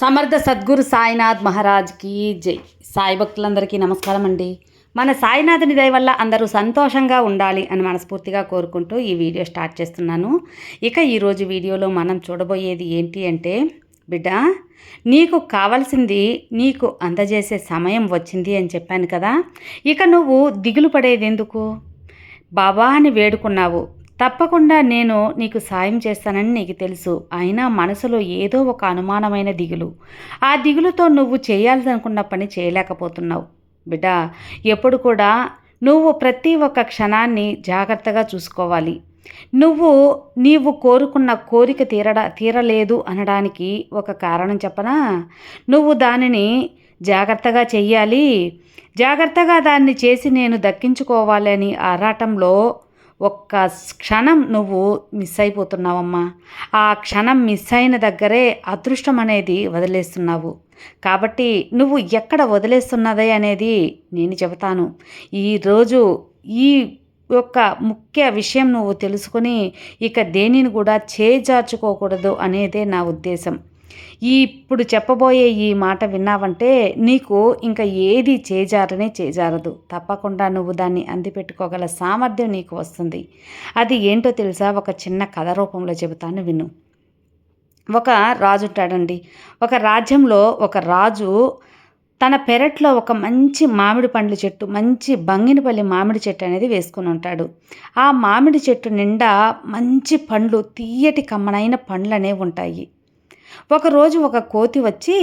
సమర్థ సద్గురు సాయినాథ్ మహారాజ్కి జై. సాయి భక్తులందరికీ నమస్కారం అండి మన సాయినాథుని దయ వల్ల అందరూ సంతోషంగా ఉండాలి అని మనస్ఫూర్తిగా కోరుకుంటూ ఈ వీడియో స్టార్ట్ చేస్తున్నాను. ఇక ఈరోజు వీడియోలో మనం చూడబోయేది ఏంటి అంటే బిడ్డ నీకు కావాల్సింది నీకు అందజేసే సమయం వచ్చింది అని చెప్పాను కదా. ఇక నువ్వు దిగులు పడేది ఎందుకు బాబా అని వేడుకున్నావు. తప్పకుండా నేను నీకు సాయం చేస్తానని నీకు తెలుసు. అయినా మనసులో ఏదో ఒక అనుమానమైన దిగులు. ఆ దిగులుతో నువ్వు చేయాలనుకున్న పని చేయలేకపోతున్నావు. బిడ్డ ఎప్పుడు కూడా నువ్వు ప్రతి ఒక్క క్షణాన్ని జాగ్రత్తగా చూసుకోవాలి. నువ్వు నీవు కోరుకున్న కోరిక తీరడా తీరలేదు అనడానికి ఒక కారణం చెప్పనా? నువ్వు దానిని జాగ్రత్తగా చెయ్యాలి. జాగ్రత్తగా దాన్ని చేసి నేను దక్కించుకోవాలని ఆరాటంలో ఒక్క క్షణం నువ్వు మిస్ అయిపోతున్నావమ్మా. ఆ క్షణం మిస్ అయిన దగ్గరే అదృష్టం అనేది వదిలేస్తున్నావు. కాబట్టి నువ్వు ఎక్కడ వదిలేస్తున్నదే అనేది నేను చెబుతాను. ఈరోజు ఈ యొక్క ముఖ్య విషయం నువ్వు తెలుసుకొని ఇక దేనిని కూడా చేజార్చుకోకూడదు అనేదే నా ఉద్దేశం. ఈ ఇప్పుడు చెప్పబోయే ఈ మాట విన్నావంటే నీకు ఇంకా ఏది చేజారనే చేజారదు. తప్పకుండా నువ్వు దాన్ని అందిపెట్టుకోగల సామర్థ్యం నీకు వస్తుంది. అది ఏంటో తెలుసా? ఒక చిన్న కథ రూపంలో చెబుతాను విను. ఒక రాజు ఉంటాడండి. ఒక రాజ్యంలో ఒక రాజు తన పెరట్లో ఒక మంచి మామిడి పండ్ల చెట్టు మంచి బంగినపల్లి మామిడి చెట్టు అనేది వేసుకుని ఉంటాడు. ఆ మామిడి చెట్టు నిండా మంచి పండ్లు తీయటి కమ్మనైన పండ్లు అనేవి ఉంటాయి. ఒకరోజు ఒక కోతి వచ్చి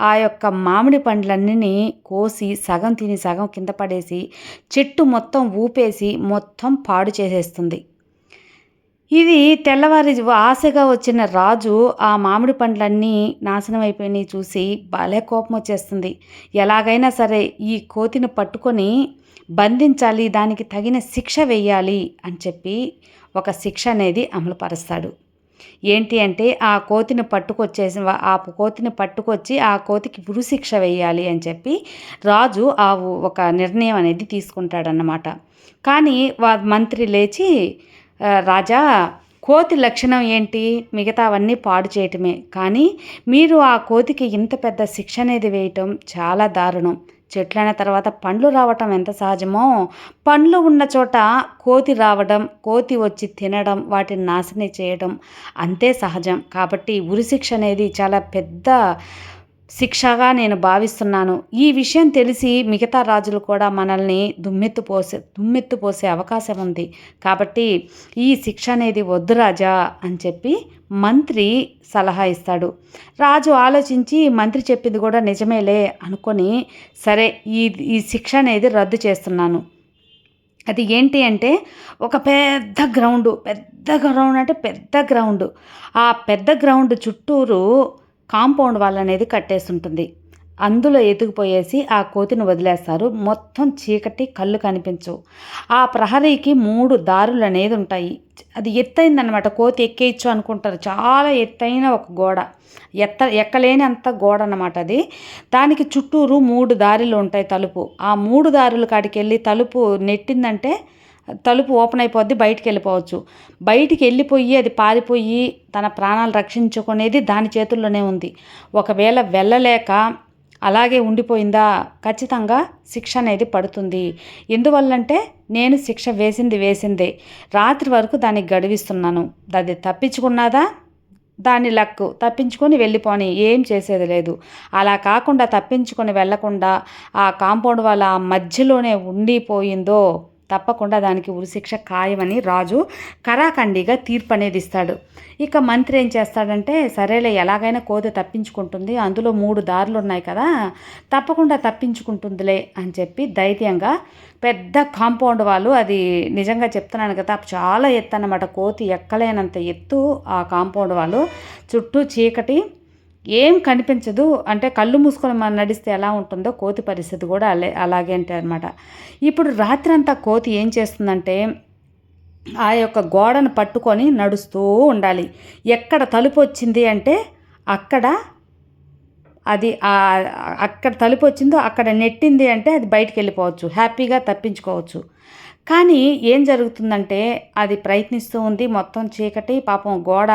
ఆ యొక్క మామిడి పండ్లన్నీ కోసి సగం తిని సగం కింద పడేసి చెట్టు మొత్తం ఊపేసి మొత్తం పాడు చేసేస్తుంది. ఇది తెల్లవారి ఆశగా వచ్చిన రాజు ఆ మామిడి పండ్లన్నీ నాశనం అయిపోయినాయి చూసి భలే కోపం వచ్చేస్తుంది. ఎలాగైనా సరే ఈ కోతిని పట్టుకొని బంధించాలి దానికి తగిన శిక్ష వేయాలి అని చెప్పి ఒక శిక్ష అనేది అమలుపరుస్తాడు. ఏంటి అంటే ఆ కోతిని పట్టుకొచ్చేసి ఆ కోతిని పట్టుకొచ్చి ఆ కోతికి ఉరిశిక్ష వేయాలి అని చెప్పి రాజు ఆ ఒక నిర్ణయం అనేది తీసుకుంటాడన్నమాట. కానీ వా మంత్రి లేచి రాజా కోతి లక్షణం ఏంటి? మిగతావన్నీ పాడు చేయటమే. కానీ మీరు ఆ కోతికి ఇంత పెద్ద శిక్ష అనేది వేయటం చాలా దారుణం. చెట్లైన తర్వాత పండ్లు రావటం ఎంత సహజమో పండ్లు ఉన్న చోట కోతి రావడం కోతి వచ్చి తినడం వాటిని నాశనం చేయడం అంతే సహజం. కాబట్టి ఉరిశిక్ష అనేది చాలా పెద్ద శిక్షగా నేను భావిస్తున్నాను. ఈ విషయం తెలిసి మిగతా రాజులు కూడా మనల్ని దుమ్మెత్తు పోసే దుమ్మెత్తు పోసే అవకాశం ఉంది. కాబట్టి ఈ శిక్ష అనేది వద్దు రాజా అని చెప్పి మంత్రి సలహా ఇస్తాడు. రాజు ఆలోచించి మంత్రి చెప్పింది కూడా నిజమేలే అనుకొని సరే ఈ ఈ శిక్ష అనేది రద్దు చేస్తున్నాను. అది ఏంటి అంటే ఒక పెద్ద గ్రౌండ్ పెద్ద గ్రౌండ్ అంటే పెద్ద గ్రౌండ్. ఆ పెద్ద గ్రౌండ్ చుట్టూరు కాంపౌండ్ వాల్ అనేది కట్టేస్తుంటుంది అందులో ఎత్తుకుపోయేసి ఆ కోతిని వదిలేస్తారు. మొత్తం చీకటి కళ్ళు కనిపించవు ఆ ప్రహరీకి మూడు దారులు అనేది ఉంటాయి. అది ఎత్తైందనమాట కోతి ఎక్కేయచ్చు అనుకుంటారు. చాలా ఎత్తైన ఒక గోడ. ఎత్త ఎక్కలేని అంత గోడ అనమాట అది. దానికి చుట్టూరు మూడు దారిలు ఉంటాయి తలుపు. ఆ మూడు దారుల కాడికి వెళ్ళి తలుపు నెట్టిందంటే తలుపు ఓపెన్ అయిపోద్ది బయటికి వెళ్ళిపోవచ్చు. బయటికి వెళ్ళిపోయి అది పారిపోయి తన ప్రాణాలు రక్షించుకునేది దాని చేతుల్లోనే ఉంది. ఒకవేళ వెళ్ళలేక అలాగే ఉండిపోయిందా? ఖచ్చితంగా శిక్ష అనేది పడుతుంది. ఎందువల్లంటే నేను శిక్ష వేసింది వేసిందే. రాత్రి వరకు దానికి గడివిస్తున్నాను. అది తప్పించుకున్నదా? దాని లక్కు తప్పించుకొని వెళ్ళిపోని. ఏం చేసేది లేదు. అలా కాకుండా తప్పించుకొని వెళ్ళకుండా ఆ కాంపౌండ్ వాళ్ళ మధ్యలోనే ఉండిపోయిందో తప్పకుండా దానికి ఉరిశిక్ష ఖాయమని రాజు కరాఖండిగా తీర్పు అనేది ఇస్తాడు. ఇక మంత్రి ఏం చేస్తాడంటే సరేలే ఎలాగైనా కోతి తప్పించుకుంటుంది అందులో మూడు దారులు ఉన్నాయి కదా తప్పకుండా తప్పించుకుంటుందిలే అని చెప్పి ధైర్యంగా పెద్ద కాంపౌండ్ వాళ్ళు అది నిజంగా చెప్తున్నాను కదా చాలా ఎత్తు అనమాట కోతి ఎక్కలేనంత ఎత్తు ఆ కాంపౌండ్ వాళ్ళు చుట్టూ చీకటి ఏం కనిపించదు. అంటే కళ్ళు మూసుకొని మనం నడిస్తే ఎలా ఉంటుందో కోతి పరిస్థితి కూడా అలే అలాగే అంటే అనమాట ఇప్పుడు రాత్రంతా కోతి ఏం చేస్తుందంటే ఆ యొక్క గోడను పట్టుకొని నడుస్తూ ఉండాలి. ఎక్కడ తలుపు వచ్చింది అంటే అక్కడ అది అక్కడ తలుపు వచ్చిందో అక్కడ నెట్టింది అంటే అది బయటికి వెళ్ళిపోవచ్చు. హ్యాపీగా తప్పించుకోవచ్చు. కానీ ఏం జరుగుతుందంటే అది ప్రయత్నిస్తూ ఉంది. మొత్తం చీకటి పాపం గోడ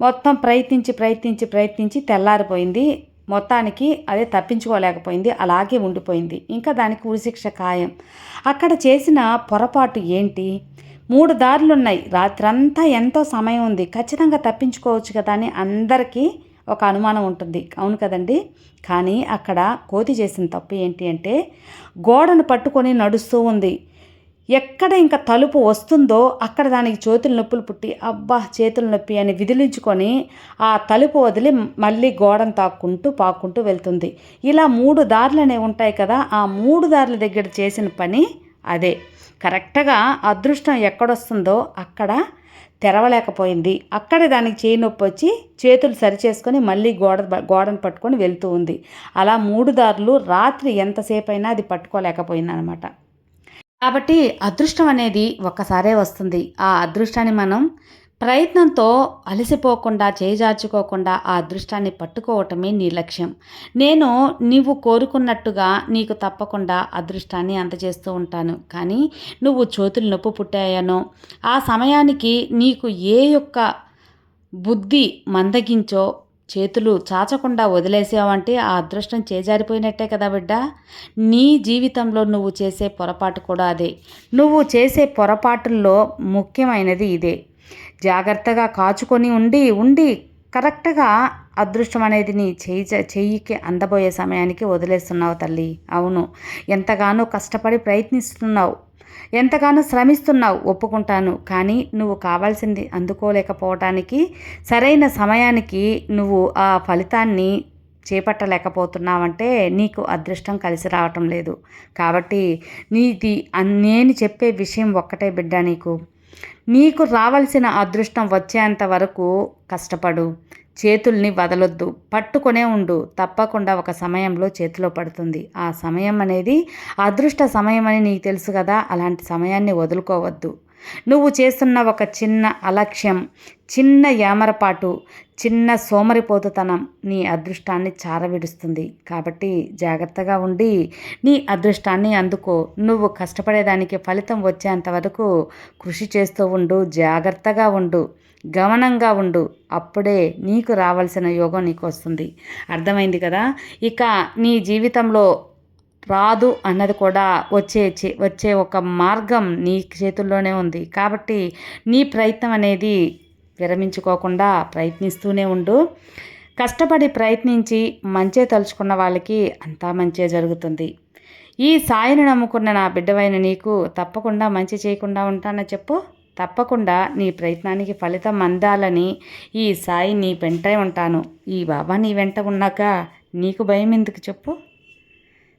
మొత్తం ప్రయత్నించి ప్రయత్నించి ప్రయత్నించి తెల్లారిపోయింది. మొత్తానికి అదే తప్పించుకోలేకపోయింది. అలాగే ఉండిపోయింది. ఇంకా దానికి ఉరిశిక్ష ఖాయం. అక్కడ చేసిన పొరపాటు ఏంటి? మూడు దారులు ఉన్నాయి రాత్రంతా ఎంతో సమయం ఉంది. ఖచ్చితంగా తప్పించుకోవచ్చు కదా అని అందరికీ ఒక అనుమానం ఉంటుంది. అవును కదండి? కానీ అక్కడ కోతి చేసిన తప్పు ఏంటి అంటే గోడను పట్టుకొని నడుస్తూ ఉంది. ఎక్కడ ఇంకా తలుపు వస్తుందో అక్కడ దానికి చేతులు నొప్పులు పుట్టి అబ్బా చేతులు నొప్పి అని విదిలించుకొని ఆ తలుపు వదిలి మళ్ళీ గోడను తాక్కుంటూ పాక్కుంటూ వెళ్తుంది. ఇలా మూడు దారులు అనేవి ఉంటాయి కదా ఆ మూడు దారుల దగ్గర చేసిన పని అదే. కరెక్ట్గా అదృష్టం ఎక్కడొస్తుందో అక్కడ తెరవలేకపోయింది. అక్కడే దానికి చేయి నొప్పి వచ్చి చేతులు సరిచేసుకొని మళ్ళీ గోడ గోడను పట్టుకొని వెళ్తూ ఉంది. అలా మూడు దారులు రాత్రి ఎంతసేపు అయినా అది పట్టుకోలేకపోయింది అనమాట కాబట్టి అదృష్టం అనేది ఒక్కసారే వస్తుంది. ఆ అదృష్టాన్ని మనం ప్రయత్నంతో అలసిపోకుండా చేజార్చుకోకుండా ఆ అదృష్టాన్ని పట్టుకోవటమే నీ లక్ష్యం. నేను నీవు కోరుకున్నట్టుగా నీకు తప్పకుండా అదృష్టాన్ని అందజేస్తూ ఉంటాను. కానీ నువ్వు చోతులు నొప్పి పుట్టాయనో ఆ సమయానికి నీకు ఏ యొక్క బుద్ధి మందగించో చేతులు చాచకుండా వదిలేసావంటే ఆ అదృష్టం చేజారిపోయినట్టే కదా బిడ్డ. నీ జీవితంలో నువ్వు చేసే పొరపాటు కూడా అదే. నువ్వు చేసే పొరపాటుల్లో ముఖ్యమైనది ఇదే. జాగ్రత్తగా కాచుకొని ఉండి ఉండి కరెక్ట్గా అదృష్టం అనేది నీ చెయ్యి చెయ్యికి అందబోయే సమయానికి వదిలేస్తున్నావు తల్లి. అవును. ఎంతగానో కష్టపడి ప్రయత్నిస్తున్నావు. ఎంతగానో శ్రమిస్తున్నావు. ఒప్పుకుంటాను. కానీ నువ్వు కావాల్సింది అందుకోలేకపోవటానికి సరైన సమయానికి నువ్వు ఆ ఫలితాన్ని చేపట్టలేకపోతున్నావంటే నీకు అదృష్టం కలిసి రావటం లేదు. కాబట్టి నీది నేను చెప్పే విషయం ఒక్కటే బిడ్డ నీకు. నీకు రావాల్సిన అదృష్టం వచ్చేంత వరకు కష్టపడు. చేతుల్ని వదలొద్దు. పట్టుకొనే ఉండు. తప్పకుండా ఒక సమయంలో చేతిలో పడుతుంది. ఆ సమయం అనేది అదృష్ట సమయం అని నీకు తెలుసు కదా. అలాంటి సమయాన్ని వదులుకోవద్దు. నువ్వు చేస్తున్న ఒక చిన్న అలక్ష్యం చిన్న యామరపాటు చిన్న సోమరిపోతుతనం నీ అదృష్టాన్ని చారవిడుస్తుంది. కాబట్టి జాగ్రత్తగా ఉండి నీ అదృష్టాన్ని అందుకో. నువ్వు కష్టపడేదానికి ఫలితం వచ్చేంత వరకు కృషి చేస్తూ ఉండు జాగ్రత్తగా ఉండు గమనంగా ఉండు. అప్పుడే నీకు రావాల్సిన యోగం నీకు వస్తుంది అర్థమైంది కదా? ఇక నీ జీవితంలో రాదు అన్నది కూడా వచ్చే వచ్చే ఒక మార్గం నీ చేతుల్లోనే ఉంది. కాబట్టి నీ ప్రయత్నం అనేది విరమించుకోకుండా ప్రయత్నిస్తూనే ఉండు. కష్టపడి ప్రయత్నించి మంచే తలుచుకున్న వాళ్ళకి అంతా మంచే జరుగుతుంది. ఈ సాయిని నమ్ముకున్న నా బిడ్డవైన నీకు తప్పకుండా మంచి చేయకుండా ఉంటానని చెప్పు. తప్పకుండా నీ ప్రయత్నానికి ఫలితం అందాలని ఈ సాయి నీ వెంటే ఉంటాను. ఈ బాబా నీ వెంట ఉన్నాక నీకు భయం ఎందుకు చెప్పు.